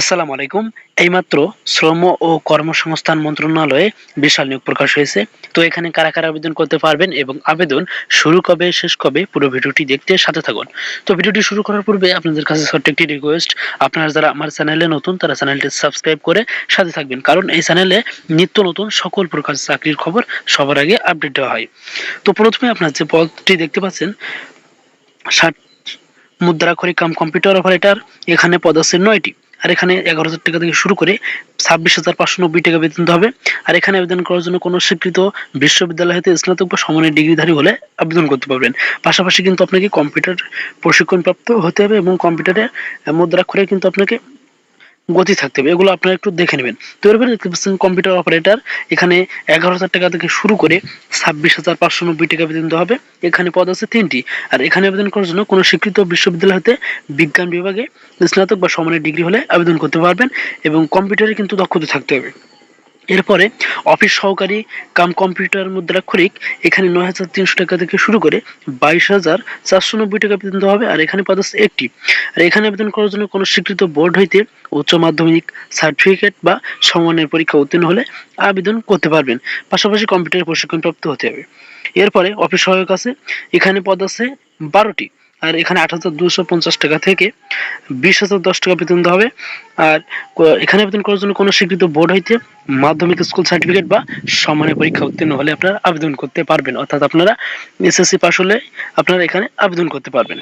আসসালামু আলাইকুম। এইমাত্র শ্রম ও কর্মসংস্থান মন্ত্রণালয়ে বিশাল নিয়োগ প্রকাশ হয়েছে। তো এখানে কারা কারা আবেদন করতে পারবেন এবং আবেদন শুরু কবে, শেষ কবে, পুরো ভিডিওটি দেখতে সাথে থাকুন। তো ভিডিওটি শুরু করার পূর্বে আপনাদের কাছে ছোট্ট একটি রিকোয়েস্ট আপনারা যারা আমার চ্যানেলে নতুন, তারা চ্যানেলটি সাবস্ক্রাইব করে সাথে থাকবেন। কারণ এই চ্যানেলে নিত্য নতুন সকল প্রকার চাকরির খবর সবার আগে আপডেট দেওয়া হয়। তো প্রথমে আপনার যে পদটি দেখতে পাচ্ছেন ষাট মুদ্রাক্ষরিক কাম কম্পিউটার অপারেটর এখানে পদ আছে নয়টি। আর এখানে এগারো হাজার টাকা থেকে শুরু করে ছাব্বিশ হাজার পাঁচশো নব্বই টাকা বেতন হবে। আর এখানে আবেদন করার জন্য কোনো স্বীকৃত বিশ্ববিদ্যালয় হতে স্নাতক বা সমানের ডিগ্রিধারী হলে আবেদন করতে পারবেন। পাশাপাশি কিন্তু আপনাকে কম্পিউটার প্রশিক্ষণপ্রাপ্ত হতে হবে এবং কম্পিউটারে মুদ্রাক্ষরে কিন্তু আপনাকে গতি থাকতে হবে, এগুলো আপনারা একটু দেখে নেবেন। তো এরপরে দেখতে পাচ্ছেন কম্পিউটার অপারেটর এখানে এগারো হাজার টাকা থেকে শুরু করে ছাব্বিশ হাজার পাঁচশো নব্বই টাকা বেতন হবে। এখানে পদ আছে তিনটি, আর এখানে আবেদন করার জন্য কোনো স্বীকৃত বিশ্ববিদ্যালয় হতে বিজ্ঞান বিভাগে স্নাতক বা সমানের ডিগ্রি হলে আবেদন করতে পারবেন এবং কম্পিউটারে কিন্তু দক্ষতা থাকতে হবে। এরপরে অফিস সহকারী কাম কম্পিউটার মুদ্রাক্ষরিক এখানে নয় হাজার তিনশো টাকা থেকে শুরু করে বাইশ হাজার চারশো নব্বই টাকা বেতন হবে, আর এখানে পদ আছে একটি। আর এখানে আবেদন করার জন্য কোনো স্বীকৃত বোর্ড হইতে উচ্চ মাধ্যমিক সার্টিফিকেট বা সমানের পরীক্ষা উত্তীর্ণ হলে আবেদন করতে পারবেন। পাশাপাশি কম্পিউটার প্রশিক্ষণপ্রাপ্ত হতে হবে। এরপরে অফিস সহায়ক আছে, এখানে পদ আছে বারোটি। আর এখানে আট হাজার দুশো পঞ্চাশ টাকা থেকে বিশ হাজার দশ টাকা বেতন হবে। আর এখানে আবেদন করার জন্য কোনো স্বীকৃত বোর্ড হইতে মাধ্যমিক স্কুল সার্টিফিকেট বা সমানের পরীক্ষা উত্তীর্ণ হলে আপনারা আবেদন করতে পারবেন। অর্থাৎ আপনারা এসএসসি পাস হলে আপনারা এখানে আবেদন করতে পারবেন।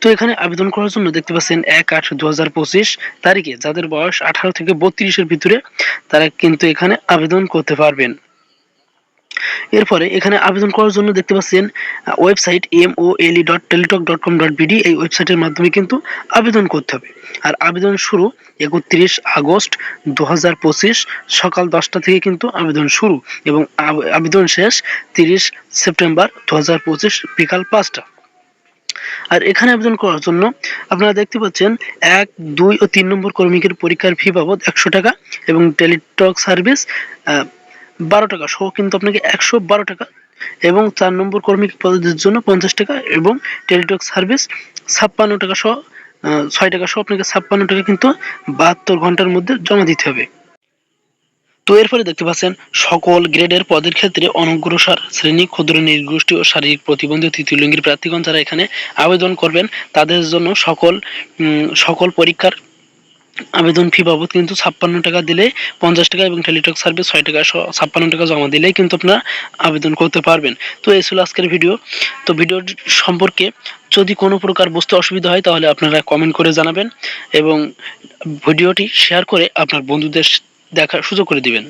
তো এখানে আবেদন করার জন্য দেখতে পাচ্ছেন এক আট দু হাজার পঁচিশ তারিখে যাদের বয়স আঠারো থেকে বত্রিশের ভিতরে তারা কিন্তু এখানে আবেদন করতে পারবেন। এরপরে এখানে আবেদন করার জন্য দেখতে পাচ্ছেন website M O L E dot Teletalk dot com dot BD এই ওয়েবসাইটের মাধ্যমে কিন্তু আবেদন করতে হবে। আর আবেদন শুরু একত্রিশ আগস্ট দু হাজার পঁচিশ সকাল দশটা থেকে কিন্তু আবেদন শুরু এবং আবেদন শেষ তিরিশ সেপ্টেম্বর দু হাজার পঁচিশ বিকাল পাঁচটা। আর এখানে আবেদন করার জন্য আপনারা দেখতে পাচ্ছেন, এক, দুই ও তিন নম্বর কর্মীকের পরীক্ষার ফি বাবদ একশো টাকা এবং টেলিটক সার্ভিস বারো টাকা সহ কিন্তু আপনাকে একশো বারো টাকা এবং চার নম্বর কর্মী পদের জন্য পঞ্চাশ টাকা এবং টেলিটক সার্ভিস ছাপ্পান্ন টাকা সহ ছয় টাকা সহ আপনাকে ছাপ্পান্ন টাকা কিন্তু বাহাত্তর ঘণ্টার মধ্যে জমা দিতে হবে। তো এরপরে দেখতে পাচ্ছেন, সকল গ্রেডের পদের ক্ষেত্রে অনগ্রসর শ্রেণি, ক্ষুদ্র, নির্গোষ্ঠী ও শারীরিক প্রতিবন্ধী তৃতীয় লিঙ্গের প্রার্থীগণ যারা এখানে আবেদন করবেন, তাদের জন্য সকল সকল পরীক্ষার আবেদন ফি বাবদ কিন্তু ছাপ্পান্ন টাকা দিলে পঞ্চাশ টাকা এবং টেলিটক সার্ভিস ছয় টাকা ছাপ্পান্ন টাকা জমা দিলেই কিন্তু আপনারা আবেদন করতে পারবেন। তো এই ছিল আজকের ভিডিও তো ভিডিও সম্পর্কে যদি কোনো প্রকার বুঝতে অসুবিধা হয় তাহলে আপনারা কমেন্ট করে জানাবেন এবং ভিডিওটি শেয়ার করে আপনার বন্ধুদের দেখার সুযোগ করে দিবেন।